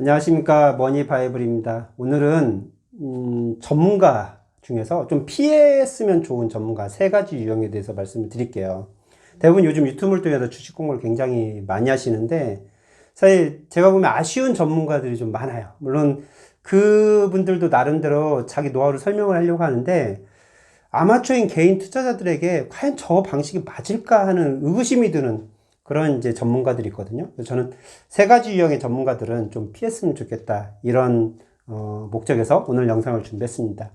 안녕하십니까 머니바이블입니다. 오늘은 음, 전문가 중에서 좀 피했으면 좋은 전문가 세 가지 유형에 대해서 말씀을 드릴게요. 대부분 요즘 유튜브를 통해서 주식 공부를 굉장히 많이 하시는데 사실 제가 보면 아쉬운 전문가들이 좀 많아요. 물론 그분들도 나름대로 자기 노하우를 설명을 하려고 하는데 아마추어인 개인 투자자들에게 과연 저 방식이 맞을까 하는 의구심이 드는 그런 이제 전문가들이 있거든요. 저는 세 가지 유형의 전문가들은 좀 피했으면 좋겠다. 이런 어, 목적에서 오늘 영상을 준비했습니다.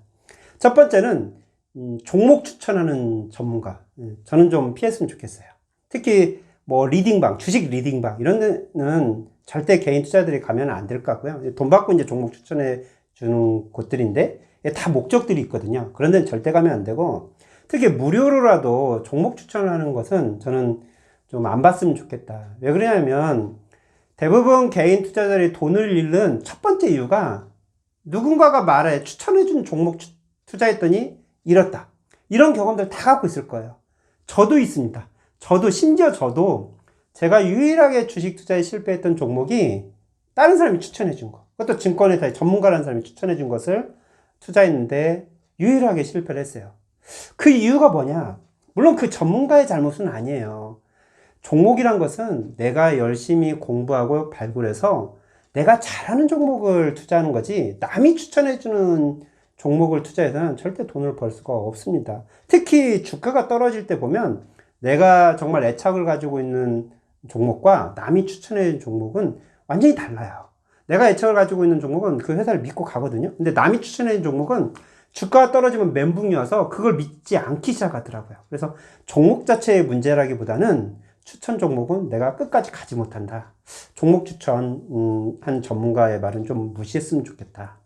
첫 번째는 음, 종목 추천하는 전문가. 음, 저는 좀 피했으면 좋겠어요. 특히 뭐 리딩방, 주식 리딩방 이런 데는 절대 개인 투자들이 가면 안 될 것 같고요. 돈 받고 이제 종목 추천해 주는 곳들인데 다 목적들이 있거든요. 그런 데는 절대 가면 안 되고 특히 무료로라도 종목 추천하는 것은 저는 좀 안 봤으면 좋겠다. 왜 그러냐면 대부분 개인 투자자들이 돈을 잃는 첫 번째 이유가 누군가가 말해 추천해준 종목 추- 투자했더니 잃었다. 이런 경험들 다 갖고 있을 거예요. 저도 있습니다. 저도 심지어 저도 제가 유일하게 주식 투자에 실패했던 종목이 다른 사람이 추천해준 거. 그것도 증권회사의 전문가라는 사람이 추천해준 것을 투자했는데 유일하게 실패를 했어요. 그 이유가 뭐냐? 물론 그 전문가의 잘못은 아니에요. 종목이란 것은 내가 열심히 공부하고 발굴해서 내가 잘하는 종목을 투자하는 거지 남이 추천해주는 종목을 투자해서는 절대 돈을 벌 수가 없습니다. 특히 주가가 떨어질 때 보면 내가 정말 애착을 가지고 있는 종목과 남이 추천해준 종목은 완전히 달라요. 내가 애착을 가지고 있는 종목은 그 회사를 믿고 가거든요. 근데 남이 추천해준 종목은 주가가 떨어지면 멘붕이 와서 그걸 믿지 않기 시작하더라고요. 그래서 종목 자체의 문제라기보다는 추천 종목은 내가 끝까지 가지 못한다. 종목 추천 음, 한 전문가의 말은 좀 무시했으면 좋겠다.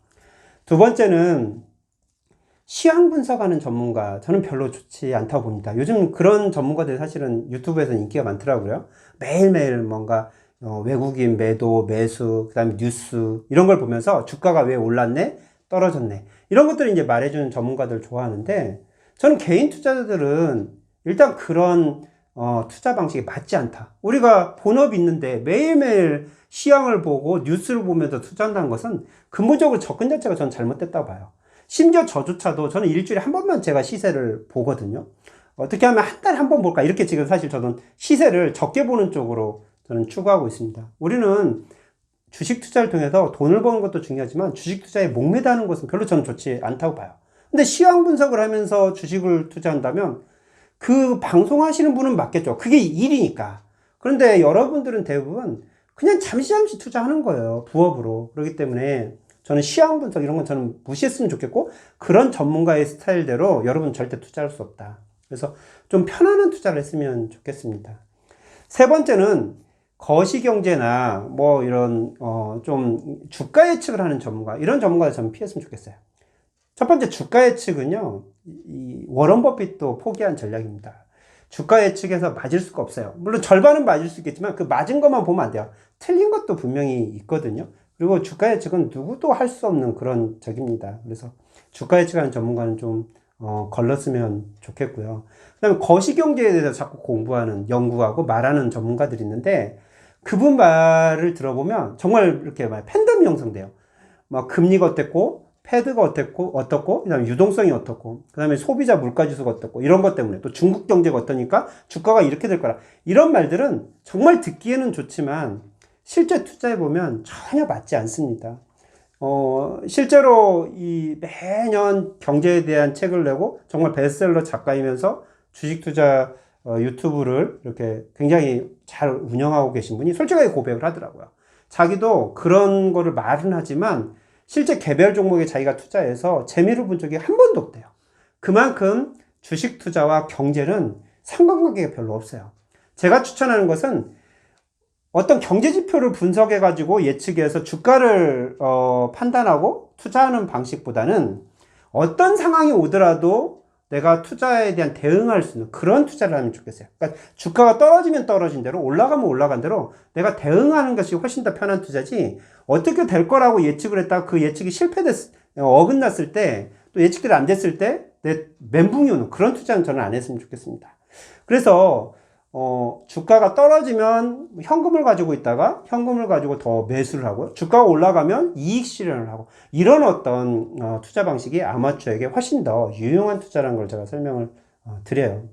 두 번째는 시황 분석하는 전문가 저는 별로 좋지 않다고 봅니다. 요즘 그런 전문가들 사실은 유튜브에서 인기가 많더라고요. 매일매일 뭔가 어, 외국인 매도, 매수, 그다음에 뉴스 이런 걸 보면서 주가가 왜 올랐네, 떨어졌네 이런 것들을 이제 말해주는 전문가들 좋아하는데 저는 개인 투자자들은 일단 그런 어, 투자 방식이 맞지 않다. 우리가 본업이 있는데 매일매일 시황을 보고 뉴스를 보면서 투자한다는 것은 근본적으로 접근 자체가 저는 잘못됐다고 봐요. 심지어 저조차도 저는 일주일에 한 번만 제가 시세를 보거든요. 어떻게 하면 한 달에 한 번 볼까? 이렇게 지금 사실 저는 시세를 적게 보는 쪽으로 저는 추구하고 있습니다. 우리는 주식 투자를 통해서 돈을 버는 것도 중요하지만 주식 투자에 목매다는 것은 별로 저는 좋지 않다고 봐요. 근데 시황 분석을 하면서 주식을 투자한다면 그 방송하시는 분은 맞겠죠. 그게 일이니까. 그런데 여러분들은 대부분 그냥 잠시 잠시 투자하는 거예요. 부업으로. 그렇기 때문에 저는 시황 분석 이런 건 저는 무시했으면 좋겠고 그런 전문가의 스타일대로 여러분 절대 투자할 수 없다. 그래서 좀 편안한 투자를 했으면 좋겠습니다. 세 번째는 거시경제나 뭐 이런 어 좀 주가 예측을 하는 전문가 이런 전문가를 저는 피했으면 좋겠어요. 첫 번째 주가 예측은요. 이 워런 버핏도 포기한 전략입니다. 주가 예측에서 맞을 수가 없어요. 물론 절반은 맞을 수 있겠지만 그 맞은 것만 보면 안 돼요. 틀린 것도 분명히 있거든요. 그리고 주가 예측은 누구도 할 수 없는 그런 적입니다. 그래서 주가 예측하는 전문가는 좀 어, 걸렀으면 좋겠고요. 그다음에 거시경제에 대해서 자꾸 공부하는 연구하고 말하는 전문가들이 있는데 그분 말을 들어보면 정말 이렇게 막 팬덤이 형성돼요. 막 금리가 어땠고 패드가 어땠고 어떻고 그 다음에 유동성이 어떻고 그 다음에 소비자 물가 지수가 어떻고 이런 것 때문에 또 중국 경제가 어떠니까 주가가 이렇게 될 거라 이런 말들은 정말 듣기에는 좋지만 실제 투자해 보면 전혀 맞지 않습니다. 어, 실제로 이 매년 경제에 대한 책을 내고 정말 베스트셀러 작가이면서 주식 투자 어, 유튜브를 이렇게 굉장히 잘 운영하고 계신 분이 솔직하게 고백을 하더라고요. 자기도 그런 거를 말은 하지만 실제 개별 종목에 자기가 투자해서 재미를 본 적이 한 번도 없대요. 그만큼 주식 투자와 경제는 상관관계가 별로 없어요. 제가 추천하는 것은 어떤 경제 지표를 분석해 가지고 예측해서 주가를 어, 판단하고 투자하는 방식보다는 어떤 상황이 오더라도 내가 투자에 대한 대응할 수 있는 그런 투자를 하면 좋겠어요. 그러니까 주가가 떨어지면 떨어진 대로 올라가면 올라간 대로 내가 대응하는 것이 훨씬 더 편한 투자지 어떻게 될 거라고 예측을 했다가 그 예측이 실패됐 어긋났을 때 또 예측대로 안 됐을 때 내 멘붕이 오는 그런 투자는 저는 안 했으면 좋겠습니다. 그래서 어, 주가가 떨어지면 현금을 가지고 있다가 현금을 가지고 더 매수를 하고요. 주가가 올라가면 이익 실현을 하고 이런 어떤 어, 투자 방식이 아마추어에게 훨씬 더 유용한 투자라는 걸 제가 설명을 어, 드려요.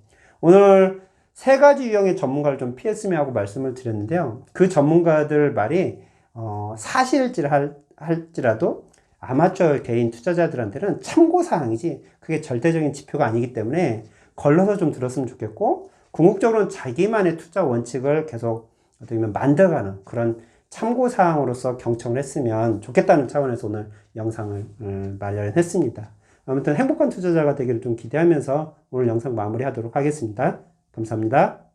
오늘 세 가지 유형의 전문가를 좀 피했으면 하고 말씀을 드렸는데요. 그 전문가들 말이 어, 사실일지 할, 할지라도 아마추어 개인 투자자들한테는 참고 사항이지 그게 절대적인 지표가 아니기 때문에 걸러서 좀 들었으면 좋겠고 궁극적으로는 자기만의 투자 원칙을 계속 어떻게 보면 만들어가는 그런 참고 사항으로서 경청을 했으면 좋겠다는 차원에서 오늘 영상을 음, 마련했습니다. 아무튼 행복한 투자자가 되기를 좀 기대하면서 오늘 영상 마무리하도록 하겠습니다. 감사합니다.